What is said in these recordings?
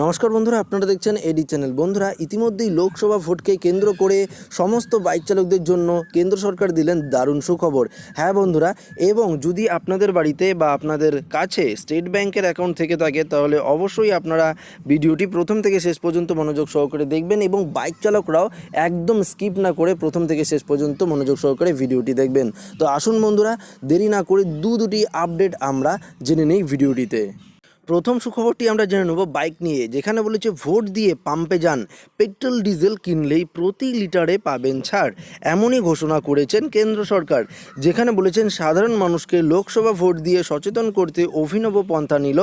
নমস্কার বন্ধুরা, আপনারা দেখছেন এডি চ্যানেল বন্ধুরা, ইতিমধ্যেই লোকসভা ভোটকে কেন্দ্র করে সমস্ত বাইক চালকদের জন্য কেন্দ্র সরকার দিলেন দারুণ সুখবর। হ্যাঁ বন্ধুরা, এবং যদি আপনাদের বাড়িতে বা আপনাদের কাছে স্টেট ব্যাংকের অ্যাকাউন্ট থেকে থাকে, তাহলে অবশ্যই আপনারা ভিডিওটি প্রথম থেকে শেষ পর্যন্ত মনোযোগ সহকারে দেখবেন এবং বাইক চালকরাও একদম স্কিপ না করে প্রথম থেকে শেষ পর্যন্ত মনোযোগ সহকারে ভিডিওটি দেখবেন। তো আসুন বন্ধুরা, দেরি না করে দু দুটি আপডেট আমরা জেনে নিই ভিডিওটিতে। প্রথম সুখবরটি আমরা জেনে নেব বাইক নিয়ে, যেখানে বলেছে ভোট দিয়ে পাম্পে যান, পেট্রোল, ডিজেল কিনলেই প্রতি লিটারে পাবেন ছাড়। এমনই ঘোষণা করেছেন কেন্দ্র সরকার, যেখানে বলেছেন সাধারণ মানুষকে লোকসভা ভোট দিয়ে সচেতন করতে অভিনব পন্থা নিল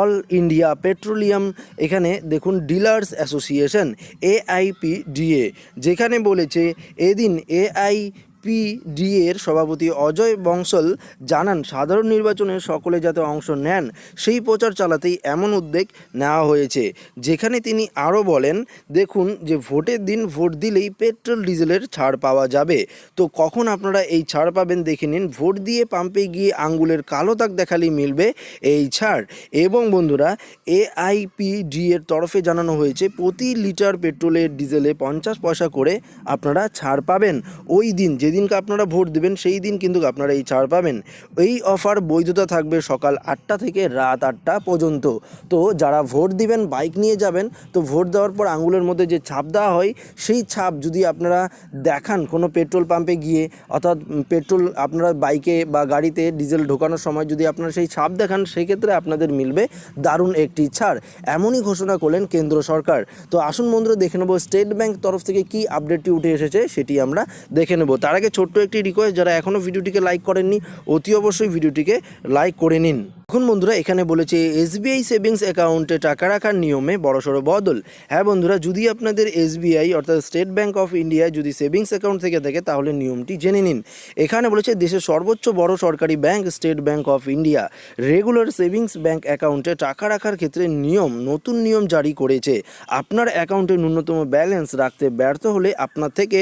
অল ইন্ডিয়া পেট্রোলিয়াম। এখানে দেখুন ডিলার্স অ্যাসোসিয়েশন, এআইপিডিএ, যেখানে বলেছে এদিন এআই পিডি এর সভাপতি অজয় বংশল জানান, সাধারণ নির্বাচনে সকলে যাতে অংশ নেন, সেই প্রচার চালাতেই এমন উদ্যোগ নেওয়া হয়েছে। যেখানে তিনি আরও বলেন, দেখুন, যে ভোটের দিন ভোট দিলেই পেট্রোল, ডিজেলের ছাড় পাওয়া যাবে। তো কখন আপনারা এই ছাড় পাবেন দেখে নিন। ভোট দিয়ে পাম্পে গিয়ে আঙ্গুলের কালো দাগ দেখালেই মিলবে এই ছাড়। এবং বন্ধুরা এআইপিডি এর তরফে জানানো হয়েছে, প্রতি লিটার পেট্রোলের ডিজেলে পঞ্চাশ পয়সা করে আপনারা ছাড় পাবেন। ওই দিন যেদিনকে আপনারা ভোট দেবেন, সেই দিন কিন্তু আপনারা এই ছাড় পাবেন। এই অফার বৈধতা থাকবে সকাল আটটা থেকে রাত আটটা পর্যন্ত। তো যারা ভোট দিবেন, বাইক নিয়ে যাবেন, তো ভোট দেওয়ার পর আঙুলের মধ্যে যে ছাপ দেওয়া হয়, সেই ছাপ যদি আপনারা দেখান কোনো পেট্রোল পাম্পে গিয়ে, অর্থাৎ পেট্রোল আপনারা বাইকে বা গাড়িতে ডিজেল ঢোকানোর সময় যদি আপনারা সেই ছাপ দেখান, সেক্ষেত্রে আপনাদের মিলবে দারুণ একটি ছাড়। এমনই ঘোষণা করলেন কেন্দ্র সরকার। তো আসুন বন্ধুরা, দেখে নেব স্টেট ব্যাংক তরফ থেকে কি আপডেটটি উঠে এসেছে, সেটি আমরা দেখে নেব। তার আগে ছোট্ট একটি রিকোয়েস্ট যারা এখনও ভিডিওটিকে লাইক করেননি, অতি অবশ্যই ভিডিওটিকে লাইক করে নিন। এখন বন্ধুরা, এখানে বলেছে এসবিআই সেভিংস অ্যাকাউন্টে টাকা রাখার নিয়মে বড়সড় বদল। হ্যাঁ বন্ধুরা, যদি আপনাদের এসবিআই অর্থাৎ স্টেট ব্যাঙ্ক অফ ইন্ডিয়া যদি সেভিংস অ্যাকাউন্ট থেকে থাকে, তাহলে নিয়মটি জেনে নিন। এখানে বলেছে, দেশের সর্বোচ্চ বড় সরকারি bank state bank of India regular savings bank অ্যাকাউন্টে টাকা রাখার ক্ষেত্রে নিয়ম, নতুন নিয়ম জারি করেছে। আপনার অ্যাকাউন্টে ন্যূনতম ব্যালেন্স রাখতে ব্যর্থ হলে আপনার থেকে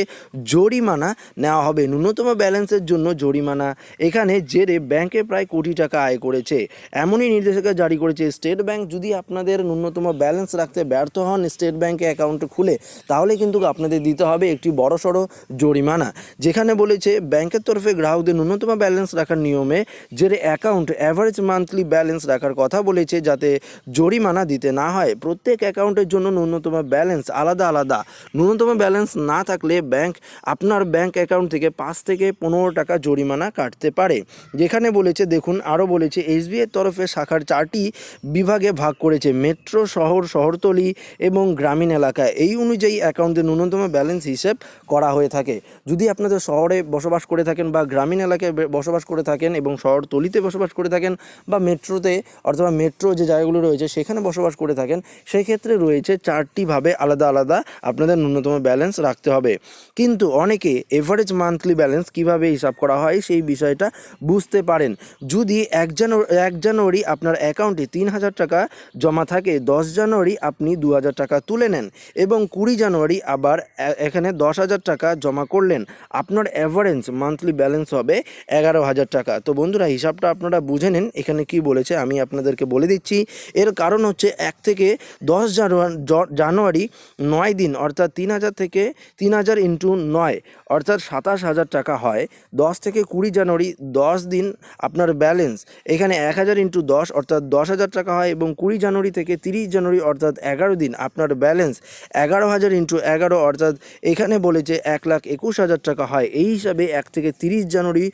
জরিমানা নেওয়া হবে। ন্যূনতম ব্যালেন্সের জন্য জরিমানা। এখানে জেরে ব্যাংকে প্রায় কোটি টাকা আয় করেছে। এমনই নির্দেশিকা জারি করেছে স্টেট ব্যাংক। যদি আপনাদের ন্যূনতম ব্যালেন্স রাখতে ব্যর্থ হন স্টেট ব্যাংকে অ্যাকাউন্ট খুলে, তাহলে কিন্তু আপনাদের দিতে হবে একটি বড়সড় জরিমানা। যেখানে বলেছে, ব্যাংকের তরফে গ্রাহকদের ন্যূনতম ব্যালেন্স রাখার নিয়মে জেরে অ্যাকাউন্ট অ্যাভারেজ মান্থলি ব্যালেন্স রাখার কথা বলেছে যাতে জরিমানা দিতে না হয়। প্রত্যেক অ্যাকাউন্টের জন্য ন্যূনতম ব্যালেন্স আলাদা আলাদা। ন্যূনতম ব্যালেন্স না থাকলে ব্যাংক, আপনার ব্যাংক অ্যাকাউন্ট থেকে পাঁচ থেকে পনেরো টাকা জরিমানা কাটতে পারে। যেখানে বলেছে, দেখুন, আরও বলেছে এসবিআই তরফে শাখার চারটি বিভাগে ভাগ করেছে, মেট্রো শহর, শহরতলি এবং গ্রামীণ এলাকা। এই অনুযায়ী অ্যাকাউন্টে ন্যূনতম ব্যালেন্স হিসেব করা হয়ে থাকে। যদি আপনাদের শহরে বসবাস করে থাকেন বা গ্রামীণ এলাকায় বসবাস করে থাকেন এবং শহরতলিতে বসবাস করে থাকেন বা মেট্রোতে অথবা মেট্রো যে জায়গাগুলো রয়েছে, সেখানে বসবাস করে থাকেন সেই ক্ষেত্রে রয়েছে চারটিভাবে আলাদা আলাদা আপনাদের ন্যূনতম ব্যালেন্স রাখতে হবে। কিন্তু অনেকে এভারেজ মান্থলি ব্যালেন্স কীভাবে হিসাব করা হয় সেই বিষয়টা বুঝতে পারেন। যদি এক জানুয়ারি এক জানুয়ারি আপনার অ্যাকাউন্টে তিন হাজার টাকা জমা থাকে, দশ জানুয়ারি আপনি দু হাজার টাকা তুলে নেন এবং কুড়ি জানুয়ারি আবার এখানে দশ হাজার টাকা জমা করলেন, আপনার অ্যাভারেজ মান্থলি ব্যালেন্স হবে এগারো হাজার টাকা। তো বন্ধুরা, হিসাবটা আপনারা বুঝে নিন, এখানে কি বলেছে আমি আপনাদেরকে বলে দিচ্ছি। এর কারণ হচ্ছে এক থেকে দশ জানুয়ারি জানুয়ারি নয় দিন, অর্থাৎ তিন হাজার থেকে তিন হাজার ইন্টু নয়, অর্থাৎ সাতাশ হাজার টাকা হয়। দশ থেকে কুড়ি জানুয়ারি, দশ দিন আপনার ব্যালেন্স এখানে এক হাজার ইন্টু দশ, অর্থাৎ দশ হাজার টাকা হয় এবং কুড়ি জানুয়ারি থেকে তিরিশ জানুয়ারি, অর্থাৎ এগারো দিন আপনার ব্যালেন্স এগারো হাজার ইন্টু এগারো, অর্থাৎ এখানে বলেছে এক লাখ একুশ হাজার টাকা হয়। এই হিসাবে এক থেকে তিরিশ জানুয়ারি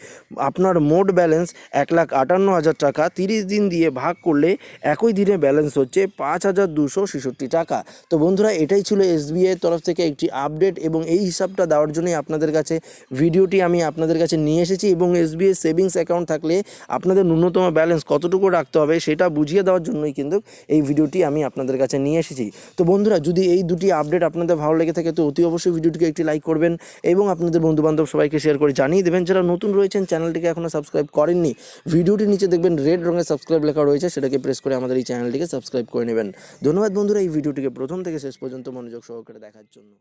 আপনার মোট ব্যালেন্স এক লাখ আটান্ন হাজার টাকা। তিরিশ দিন দিয়ে ভাগ করলে একই দিনে ব্যালেন্স হচ্ছে পাঁচ হাজার দুশো ছেষট্টি টাকা। তো বন্ধুরা, এটাই ছিল এসবিআই তরফ থেকে একটি আপডেট এবং এই হিসাবটা দেওয়ার জন্যই আপনাদের কাছে ভিডিওটি আমি আপনাদের কাছে নিয়ে এসেছি এবং এসবিআই সেভিংস অ্যাকাউন্ট থাকলে আপনাদের ন্যূনতম ব্যালেন্স কতটুকু রাখতে হবে সেটা বুঝিয়ে দেওয়ার জন্যই কিন্তু এই ভিডিওটি আমি আপনাদের কাছে নিয়ে এসেছি। তো বন্ধুরা, যদি এই দুটি আপডেট আপনাদের ভালো লেগে থাকে, তো অতি অবশ্যই ভিডিওটিকে একটি লাইক করবেন এবং আপনাদের বন্ধুবান্ধব সবাইকে শেয়ার করে জানিয়ে দেবেন। যারা নতুন রয়েছেন, চ্যানেলটিকে এখনও সাবস্ক্রাইব করেননি, ভিডিওটির নিচে দেখবেন রেড রঙের সাবস্ক্রাইব লেখা রয়েছে, সেটাকে প্রেস করে আমাদের এই চ্যানেলটিকে সাবস্ক্রাইব করে নেবেন। ধন্যবাদ বন্ধুরা, এই ভিডিওটিকে প্রথম থেকে শেষ পর্যন্ত মনোযোগ সহকারে দেখার জন্য।